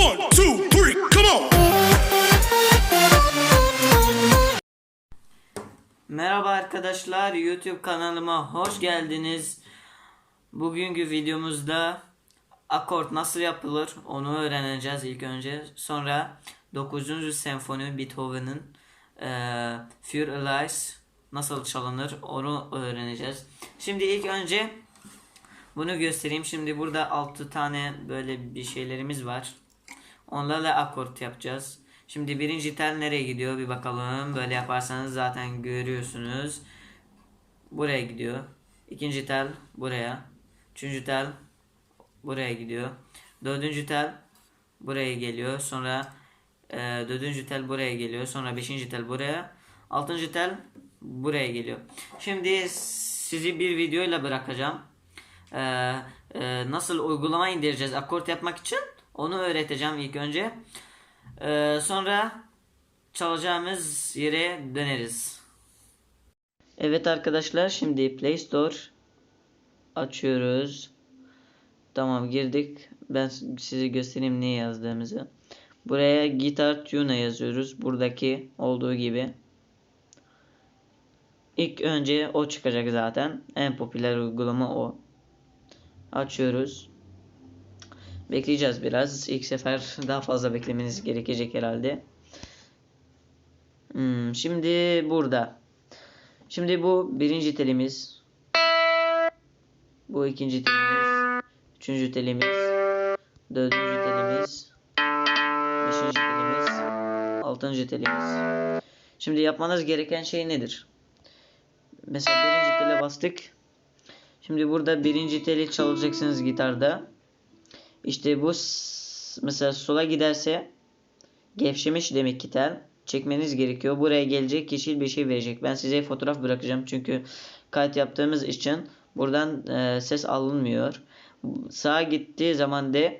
One, two! Merhaba arkadaşlar YouTube kanalıma hoş geldiniz. Bugünkü videomuzda akort nasıl yapılır onu öğreneceğiz ilk önce. Sonra 9. senfoni Beethoven'ın eee Für Elise nasıl çalınır onu öğreneceğiz. Şimdi ilk önce bunu göstereyim. Şimdi burada 6 tane böyle bir şeylerimiz var. Onlarla akort yapacağız. Şimdi birinci tel nereye gidiyor bir bakalım. Böyle yaparsanız zaten görüyorsunuz. Buraya gidiyor. İkinci tel buraya. Üçüncü tel buraya gidiyor. Dördüncü tel buraya geliyor. Sonra e, dördüncü tel buraya geliyor. Sonra beşinci tel buraya. Altıncı tel buraya geliyor. Şimdi sizi bir videoyla bırakacağım. Ee, e, nasıl uygulama indireceğiz akort yapmak için onu öğreteceğim ilk önce. Ee, sonra çalacağımız yere döneriz. Evet arkadaşlar şimdi Play Store açıyoruz. Tamam girdik. Ben size göstereyim ne yazdığımızı. Buraya Guitar Tune yazıyoruz. Buradaki olduğu gibi. İlk önce o çıkacak zaten. En popüler uygulama o. Açıyoruz. Bekleyeceğiz biraz. İlk sefer daha fazla beklemeniz gerekecek herhalde. Hmm, şimdi burada. Şimdi bu birinci telimiz. Bu ikinci telimiz. Üçüncü telimiz. Dördüncü telimiz. Beşinci telimiz. Altıncı telimiz. Şimdi yapmanız gereken şey nedir? Mesela birinci tele bastık. Şimdi burada birinci teli çalacaksınız gitarda. İşte bu mesela sola giderse gevşemiş demek ki tel. Çekmeniz gerekiyor. Buraya gelecek yeşil bir şey verecek. Ben size fotoğraf bırakacağım çünkü kayıt yaptığımız için buradan e, ses alınmıyor. Sağa gittiği zaman da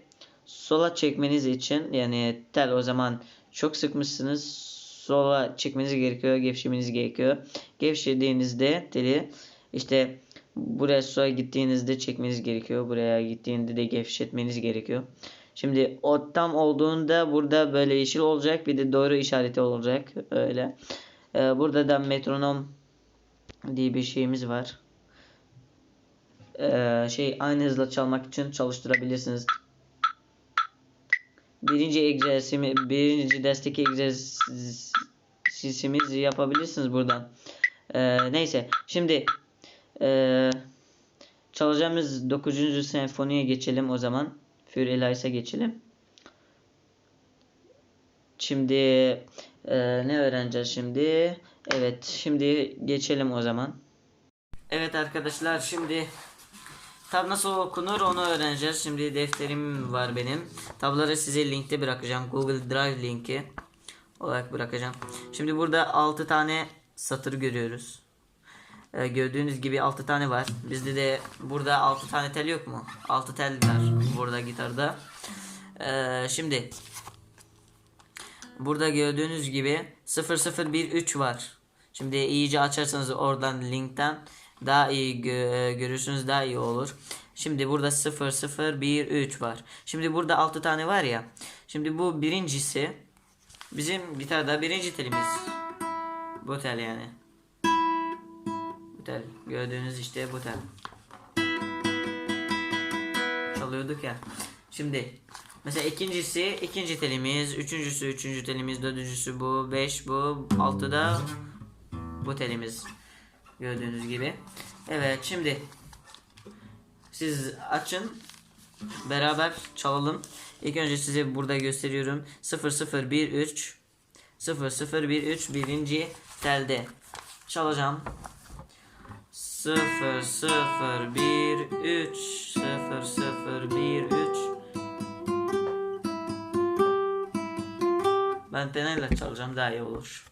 sola çekmeniz için yani tel o zaman çok sıkmışsınız. Sola çekmeniz gerekiyor. Gevşemeniz gerekiyor. Gevşediğinizde teli işte buraya sola gittiğinizde çekmeniz gerekiyor. Buraya gittiğinde de gevşetmeniz gerekiyor. Şimdi o tam olduğunda burada böyle yeşil olacak. Bir de doğru işareti olacak. Öyle. Ee, burada da metronom diye bir şeyimiz var. Ee, şey aynı hızla çalmak için çalıştırabilirsiniz. Birinci egzersimi, birinci destek egzersizimizi yapabilirsiniz buradan. Ee, neyse. Şimdi ee, çalacağımız 9. senfoniye geçelim o zaman. Für Elias'a geçelim. Şimdi ee, ne öğreneceğiz şimdi? Evet, şimdi geçelim o zaman. Evet arkadaşlar, şimdi tab nasıl okunur onu öğreneceğiz. Şimdi defterim var benim. Tabları size linkte bırakacağım. Google Drive linki olarak bırakacağım. Şimdi burada 6 tane satır görüyoruz. Ee, gördüğünüz gibi 6 tane var. Bizde de burada 6 tane tel yok mu? 6 tel var burada gitarda. Ee, şimdi burada gördüğünüz gibi 0013 var. Şimdi iyice açarsanız oradan linkten daha iyi gö- görürsünüz daha iyi olur. Şimdi burada 0013 var. Şimdi burada 6 tane var ya. Şimdi bu birincisi bizim gitarda birinci telimiz. Bu tel yani. Bu tel. Gördüğünüz işte bu tel. Çalıyorduk ya. Şimdi mesela ikincisi ikinci telimiz, üçüncüsü üçüncü telimiz, dördüncüsü bu, beş bu, altı da bu telimiz. Gördüğünüz gibi. Evet şimdi siz açın beraber çalalım. İlk önce size burada gösteriyorum. 0013 0013 birinci telde çalacağım. 0 0 1 3 0 0 1 3 Ben tenerle çalacağım daha iyi olur.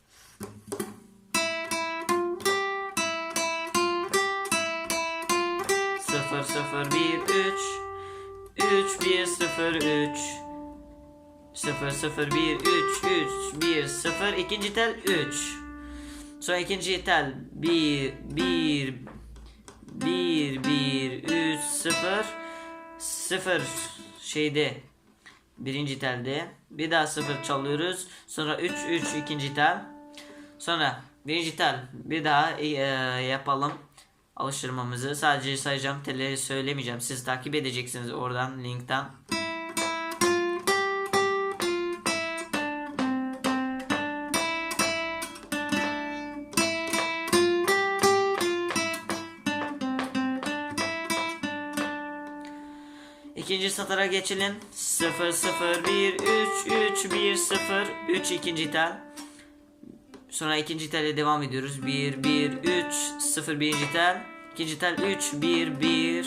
Sıfır sıfır bir üç. Üç bir sıfır üç. Sıfır sıfır bir üç üç bir sıfır ikinci tel üç. Sonra ikinci tel bir bir bir bir üç sıfır sıfır şeyde birinci telde. Bir daha sıfır çalıyoruz. Sonra 3 3 ikinci tel. Sonra birinci tel bir daha e, yapalım alıştırmamızı. Sadece sayacağım telleri söylemeyeceğim. Siz takip edeceksiniz oradan linkten. İkinci satıra geçelim. 0 0 1 3 3 1 0 3 ikinci tel. Sonra ikinci telle devam ediyoruz. 1 1 3 0 birinci tel. İkinci tel 3 1 1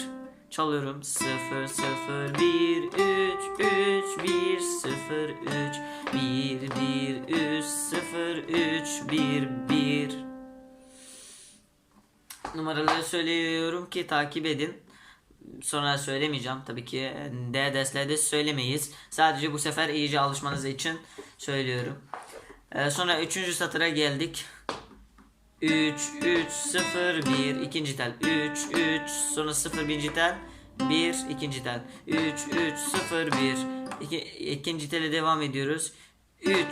çalıyorum. 0 0 1 3 3 1 0 3 1 1 3 0 3 1 1 Numaraları söylüyorum ki takip edin. Sonra söylemeyeceğim tabii ki. Diğer derslerde söylemeyiz. Sadece bu sefer iyice alışmanız için söylüyorum. Ee, sonra üçüncü satıra geldik. 3 3 0 1 ikinci tel 3 3 sonra 0 birinci tel 1 ikinci tel 3 3 0 1 İki, ikinci tele devam ediyoruz 3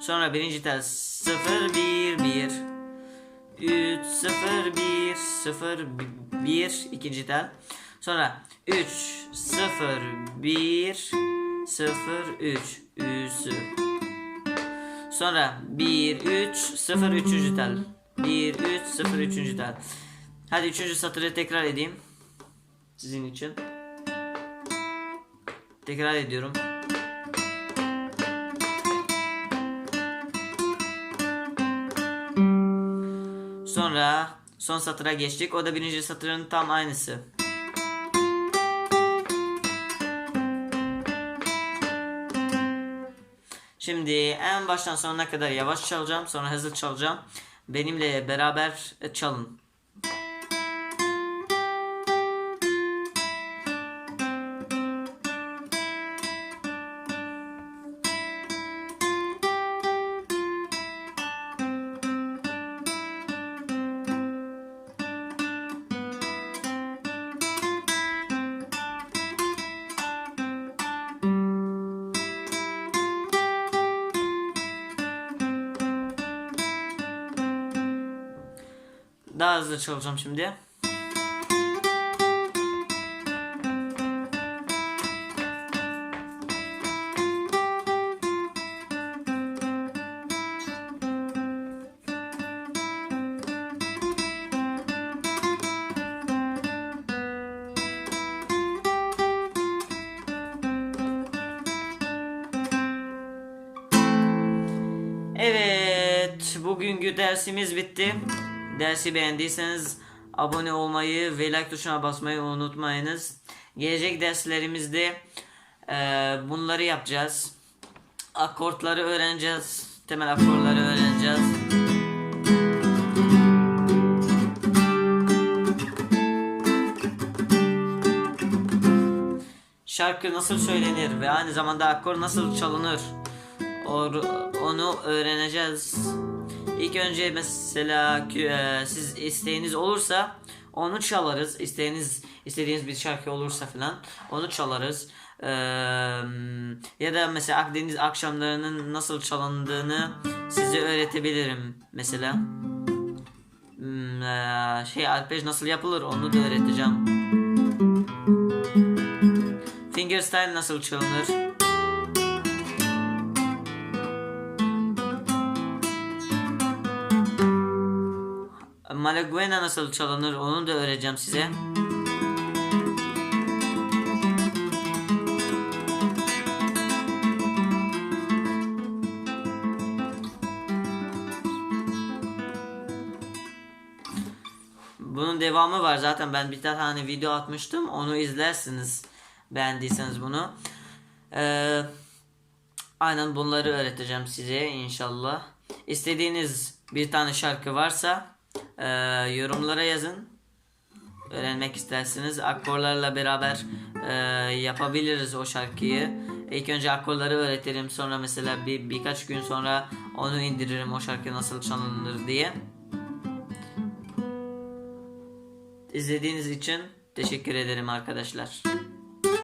sonra birinci tel 0 1 1 3 0 1 0 1 ikinci tel sonra 3 0 1 0 3 3 Sonra 1 3 0 3. tel. 1 3 0 3. tel. Hadi 3. satırı tekrar edeyim. Sizin için. Tekrar ediyorum. Sonra son satıra geçtik. O da birinci satırın tam aynısı. Şimdi en baştan sonuna kadar yavaş çalacağım. Sonra hızlı çalacağım. Benimle beraber çalın. Daha hızlı çalacağım şimdi. Evet, bugünkü dersimiz bitti. Dersi beğendiyseniz abone olmayı ve like tuşuna basmayı unutmayınız. Gelecek derslerimizde eee, bunları yapacağız. Akortları öğreneceğiz. Temel akorları öğreneceğiz. Şarkı nasıl söylenir ve aynı zamanda akor nasıl çalınır onu öğreneceğiz. İlk önce mesela e, siz isteğiniz olursa onu çalarız. İsteğiniz istediğiniz bir şarkı olursa falan onu çalarız. Eee, ya da mesela Akdeniz akşamlarının nasıl çalındığını size öğretebilirim mesela. Hmm, eee, şey arpej nasıl yapılır onu da öğreteceğim. Fingerstyle nasıl çalınır? Malaguena nasıl çalınır onu da öğreteceğim size. Bunun devamı var zaten ben bir tane video atmıştım onu izlersiniz beğendiyseniz bunu. Ee, aynen bunları öğreteceğim size inşallah. İstediğiniz bir tane şarkı varsa e, yorumlara yazın. Öğrenmek isterseniz akorlarla beraber e, yapabiliriz o şarkıyı. İlk önce akorları öğretirim sonra mesela bir birkaç gün sonra onu indiririm o şarkı nasıl çalınır diye. İzlediğiniz için teşekkür ederim arkadaşlar.